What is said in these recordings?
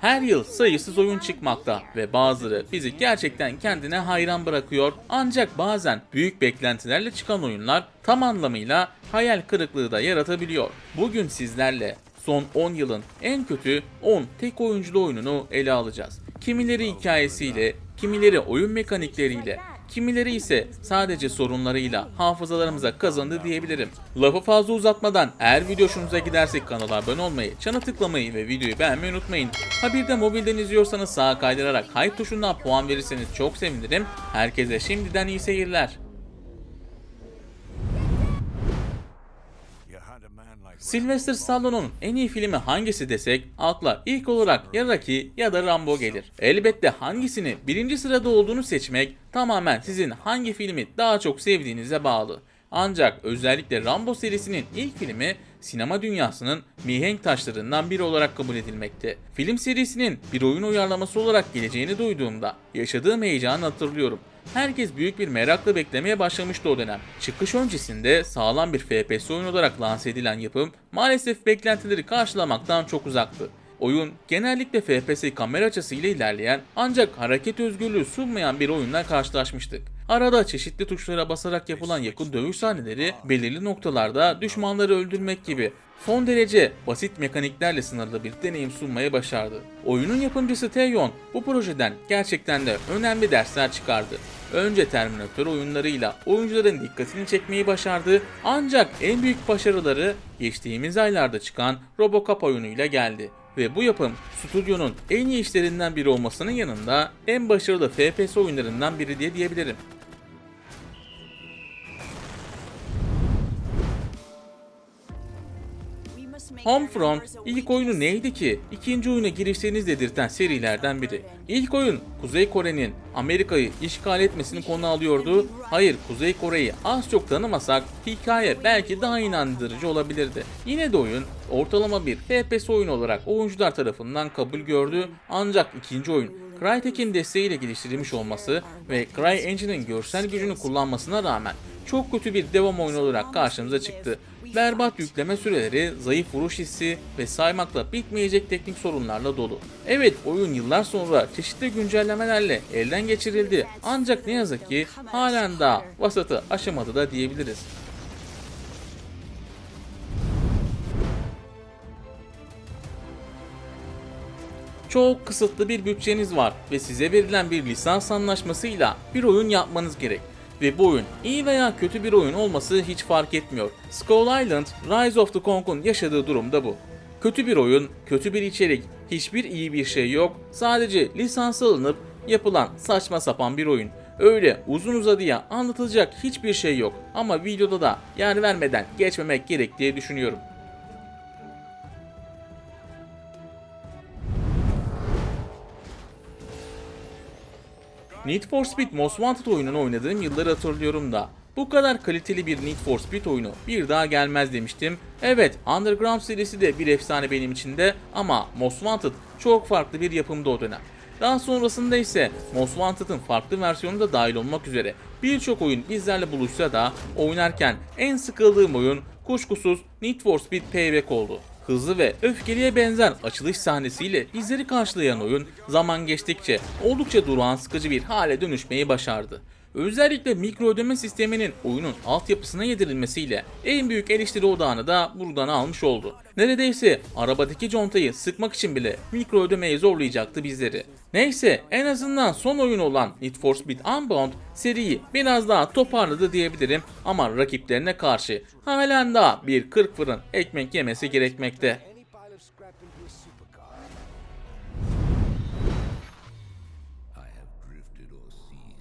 Her yıl sayısız oyun çıkmakta ve bazıları bizi gerçekten kendine hayran bırakıyor. Ancak bazen büyük beklentilerle çıkan oyunlar tam anlamıyla hayal kırıklığı da yaratabiliyor. Bugün sizlerle son 10 yılın en kötü 10 tek oyunculu oyununu ele alacağız. Kimileri hikayesiyle, kimileri oyun mekanikleriyle, Kimileri ise sadece sorunlarıyla hafızalarımıza kazandı diyebilirim. Lafı fazla uzatmadan eğer video hoşunuza giderse kanala abone olmayı, çana tıklamayı ve videoyu beğenmeyi unutmayın. Ha bir de mobilden izliyorsanız sağa kaydırarak hype tuşundan puan verirseniz çok sevinirim. Herkese şimdiden iyi seyirler. Sylvester Stallone'un en iyi filmi hangisi desek akla ilk olarak ya Rocky ya da Rambo gelir. Elbette hangisini birinci sırada olduğunu seçmek tamamen sizin hangi filmi daha çok sevdiğinize bağlı. Ancak özellikle Rambo serisinin ilk filmi sinema dünyasının mihenk taşlarından biri olarak kabul edilmekte. Film serisinin bir oyun uyarlaması olarak geleceğini duyduğumda yaşadığım heyecanı hatırlıyorum. Herkes büyük bir merakla beklemeye başlamıştı o dönem. Çıkış öncesinde sağlam bir FPS oyun olarak lanse edilen yapım maalesef beklentileri karşılamaktan çok uzaktı. Oyun genellikle FPS kamera açısıyla ilerleyen ancak hareket özgürlüğü sunmayan bir oyunla karşılaşmıştık. Arada çeşitli tuşlara basarak yapılan yakın dövüş sahneleri belirli noktalarda düşmanları öldürmek gibi son derece basit mekaniklerle sınırlı bir deneyim sunmayı başardı. Oyunun yapımcısı Teyon bu projeden gerçekten de önemli dersler çıkardı. Önce Terminator oyunlarıyla oyuncuların dikkatini çekmeyi başardı ancak en büyük başarıları geçtiğimiz aylarda çıkan Robocop oyunuyla geldi. Ve bu yapım stüdyonun en iyi işlerinden biri olmasının yanında en başarılı FPS oyunlarından biri diye diyebilirim. Homefront ilk oyunu neydi ki? İkinci oyuna girişleriniz dedirten serilerden biri. İlk oyun Kuzey Kore'nin Amerika'yı işgal etmesini konu alıyordu. Hayır Kuzey Kore'yi az çok tanımasak hikaye belki daha inandırıcı olabilirdi. Yine de oyun ortalama bir FPS oyun olarak oyuncular tarafından kabul gördü. Ancak ikinci oyun Crytek'in desteğiyle geliştirilmiş olması ve CryEngine'in görsel gücünü kullanmasına rağmen çok kötü bir devam oyunu olarak karşımıza çıktı. Berbat yükleme süreleri, zayıf vuruş hissi ve saymakla bitmeyecek teknik sorunlarla dolu. Evet oyun yıllar sonra çeşitli güncellemelerle elden geçirildi ancak ne yazık ki halen daha vasatı aşamadı da diyebiliriz. Çok kısıtlı bir bütçeniz var ve size verilen bir lisans anlaşmasıyla bir oyun yapmanız gerek. Ve bu oyun iyi veya kötü bir oyun olması hiç fark etmiyor. Skull Island, Rise of the Kong'un yaşadığı durum da bu. Kötü bir oyun, kötü bir içerik, hiçbir iyi bir şey yok. Sadece lisans alınıp yapılan saçma sapan bir oyun. Öyle uzun uzadıya anlatılacak hiçbir şey yok ama videoda da yer vermeden geçmemek gerek diye düşünüyorum. Need for Speed Most Wanted oyununu oynadığım yılları hatırlıyorum da bu kadar kaliteli bir Need for Speed oyunu bir daha gelmez demiştim. Evet Underground serisi de bir efsane benim için de ama Most Wanted çok farklı bir yapımda o dönem. Daha sonrasında ise Most Wanted'ın farklı versiyonu da dahil olmak üzere birçok oyun bizlerle buluşsa da oynarken en sıkıldığım oyun kuşkusuz Need for Speed Payback oldu. Hızlı ve öfkeliye benzer açılış sahnesiyle bizleri karşılayan oyun zaman geçtikçe oldukça durağan sıkıcı bir hale dönüşmeyi başardı. Özellikle mikro ödeme sisteminin oyunun altyapısına yedirilmesiyle en büyük eleştiri odağını da buradan almış oldu. Neredeyse arabadaki contayı sıkmak için bile mikro ödemeyi zorlayacaktı bizleri. Neyse en azından son oyun olan Need for Speed Unbound seriyi biraz daha toparladı diyebilirim ama rakiplerine karşı halen daha bir 40 fırın ekmek yemesi gerekmekte.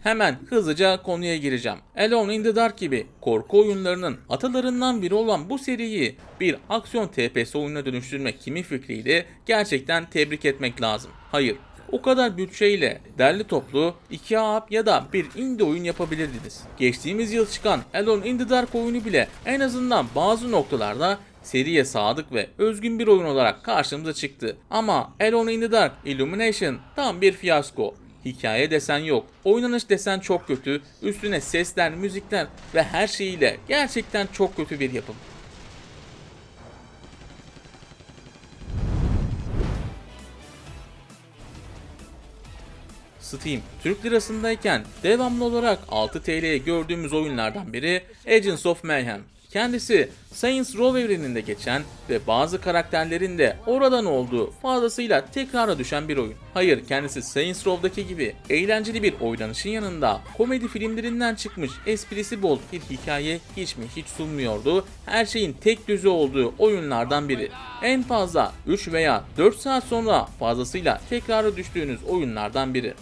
Hemen hızlıca konuya gireceğim. Alone in the Dark gibi korku oyunlarının atalarından biri olan bu seriyi bir aksiyon TPS oyununa dönüştürmek kimi fikriydi gerçekten tebrik etmek lazım. Hayır, o kadar bütçeyle derli toplu 2 AP ya da bir indie oyun yapabilirdiniz. Geçtiğimiz yıl çıkan Alone in the Dark oyunu bile en azından bazı noktalarda seriye sadık ve özgün bir oyun olarak karşımıza çıktı. Ama Alone in the Dark Illumination tam bir fiyasko. Hikaye desen yok. Oynanış desen çok kötü. Üstüne sesler, müzikler ve her şeyiyle gerçekten çok kötü bir yapım. Steam Türk lirasındayken devamlı olarak 6 TL'ye gördüğümüz oyunlardan biri Agents of Mayhem. Kendisi Saints Row evreninde geçen ve bazı karakterlerin de oradan olduğu fazlasıyla tekrara düşen bir oyun. Hayır kendisi Saints Row'daki gibi eğlenceli bir oynanışın yanında komedi filmlerinden çıkmış esprisi bol bir hikaye hiç mi hiç sunmuyordu. Her şeyin tek düzü olduğu oyunlardan biri. En fazla 3 veya 4 saat sonra fazlasıyla tekrara düştüğünüz oyunlardan biri.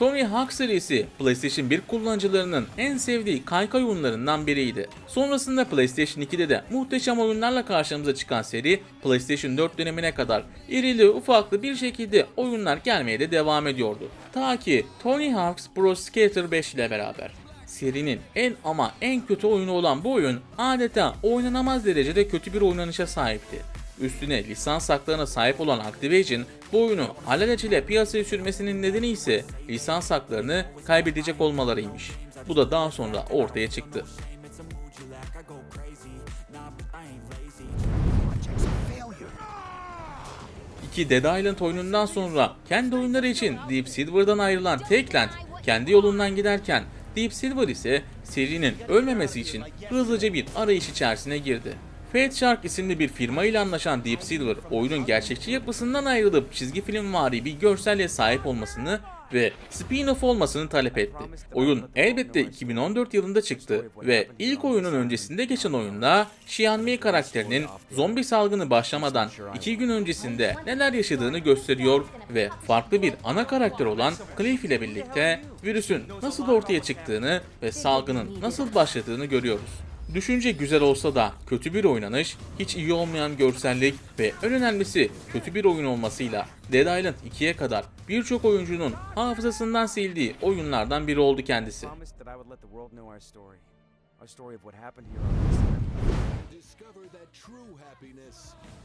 Tony Hawk serisi PlayStation 1 kullanıcılarının en sevdiği kaykay oyunlarından biriydi. Sonrasında PlayStation 2'de de muhteşem oyunlarla karşımıza çıkan seri PlayStation 4 dönemine kadar irili ufaklı bir şekilde oyunlar gelmeye de devam ediyordu. Ta ki Tony Hawk's Pro Skater 5 ile beraber. Serinin en ama en kötü oyunu olan bu oyun adeta oynanamaz derecede kötü bir oynanışa sahipti. Üstüne lisans haklarına sahip olan Activision bu oyunu alelacele piyasaya sürmesinin nedeni ise lisans haklarını kaybedecek olmalarıymış. Bu da daha sonra ortaya çıktı. İki Dead Island oyunundan sonra kendi oyunları için Deep Silver'dan ayrılan Techland kendi yolundan giderken Deep Silver ise serinin ölmemesi için hızlıca bir arayış içerisine girdi. Fate Shark isimli bir firma ile anlaşan Deep Silver, oyunun gerçekçi yapısından ayrılıp çizgi filmvari bir görselle sahip olmasını ve spin-off olmasını talep etti. Oyun elbette 2014 yılında çıktı ve ilk oyunun öncesinde geçen oyunda Xian Mei karakterinin zombi salgını başlamadan 2 gün öncesinde neler yaşadığını gösteriyor ve farklı bir ana karakter olan Cliff ile birlikte virüsün nasıl ortaya çıktığını ve salgının nasıl başladığını görüyoruz. Düşünce güzel olsa da kötü bir oynanış, hiç iyi olmayan görsellik ve en önemlisi kötü bir oyun olmasıyla Dead Island 2'ye kadar birçok oyuncunun hafızasından sildiği oyunlardan biri oldu kendisi.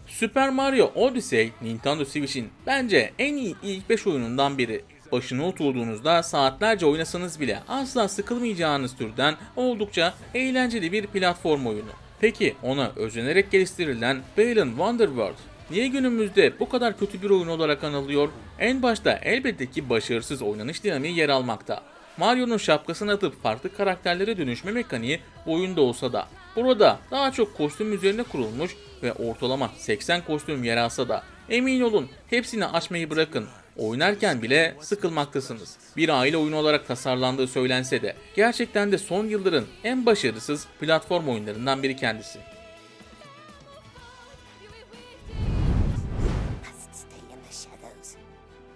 Super Mario Odyssey, Nintendo Switch'in bence en iyi ilk 5 oyunundan biri. Başına oturduğunuzda saatlerce oynasanız bile asla sıkılmayacağınız türden oldukça eğlenceli bir platform oyunu. Peki ona özenerek geliştirilen Balan Wonderworld niye günümüzde bu kadar kötü bir oyun olarak anılıyor? En başta elbette ki başarısız oynanış dinamiği yer almakta. Mario'nun şapkasını atıp farklı karakterlere dönüşme mekaniği bu oyunda olsa da burada daha çok kostüm üzerine kurulmuş ve ortalama 80 kostüm yer alsa da emin olun hepsini açmayı bırakın. Oynarken bile sıkılmaktasınız. Bir aile oyunu olarak tasarlandığı söylense de gerçekten de son yılların en başarısız platform oyunlarından biri kendisi.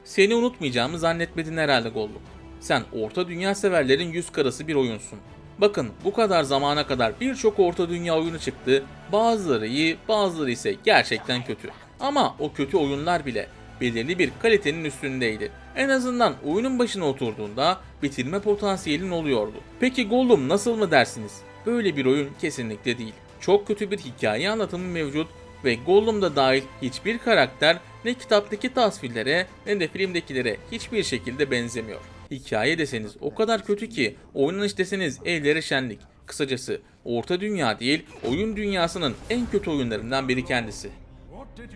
Seni unutmayacağımı zannetmedin herhalde Gollum. Sen orta dünya severlerin yüz karası bir oyunsun. Bakın bu kadar zamana kadar birçok orta dünya oyunu çıktı. Bazıları iyi, bazıları ise gerçekten kötü. Ama o kötü oyunlar bile belirli bir kalitenin üstündeydi. En azından oyunun başına oturduğunda bitirme potansiyelin oluyordu. Peki Gollum nasıl mı dersiniz? Böyle bir oyun kesinlikle değil. Çok kötü bir hikaye anlatımı mevcut ve Gollum'da dahil hiçbir karakter ne kitaptaki tasvirlere ne de filmdekilere hiçbir şekilde benzemiyor. Hikaye deseniz o kadar kötü ki oynanış deseniz evlere şenlik. Kısacası orta dünya değil oyun dünyasının en kötü oyunlarından biri kendisi.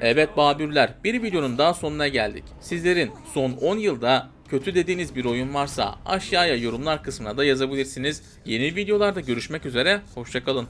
Evet Babürler bir videonun daha sonuna geldik. Sizlerin son 10 yılda kötü dediğiniz bir oyun varsa aşağıya yorumlar kısmına da yazabilirsiniz. Yeni videolarda görüşmek üzere, hoşçakalın.